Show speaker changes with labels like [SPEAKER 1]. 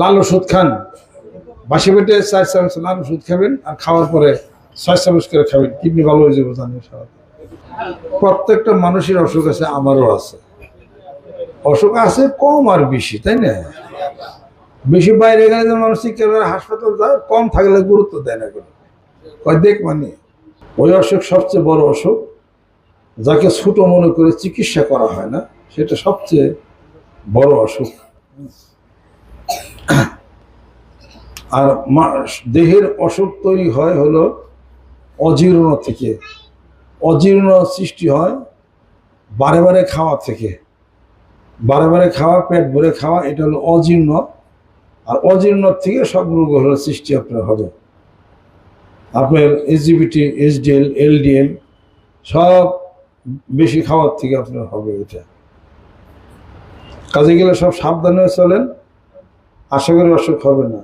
[SPEAKER 1] লাল ওষুধ খান। বাসি পেটে চার চামচ লাল ওষুধ খাবেন আর খাওয়ার পরে ছয় চামচ করে খাবেন। কিডনি ভালো হয়ে যাবে জানেন প্রত্যেকটা মানুষের অসুখ আছে, আমারও আছে। অসুখ আছে কম আর বেশি, তাই না? বেশি বাইরে গেলে যেমন মানুষ চিকিৎসা হাসপাতাল যায়, কম থাকলে গুরুত্ব দেয় না কোনো। দেখ মানে ওই অসুখ সবচেয়ে বড় অসুখ, যাকে ছোট মনে করে চিকিৎসা করা হয় না, সেটা সবচেয়ে বড় অসুখ। আর দেহের অসুখ তৈরি হয় হলো অজীর্ণ থেকে। অজীর্ণ সৃষ্টি হয় বারে বারে খাওয়া থেকে। বারে বারে খাওয়া, পেট ভরে খাওয়া, এটা হলো অজীর্ণ। আর অজীর্ণ থেকে সব রোগ হলো সৃষ্টি আপনার হবে। আপনার এসজিবিটি এসডিএল এলডিএল সব বেশি খাওয়ার থেকে আপনার হবে এটা। কাজে গেলে সব সাবধানে চলেন। আশা করি অসুখ হবে না।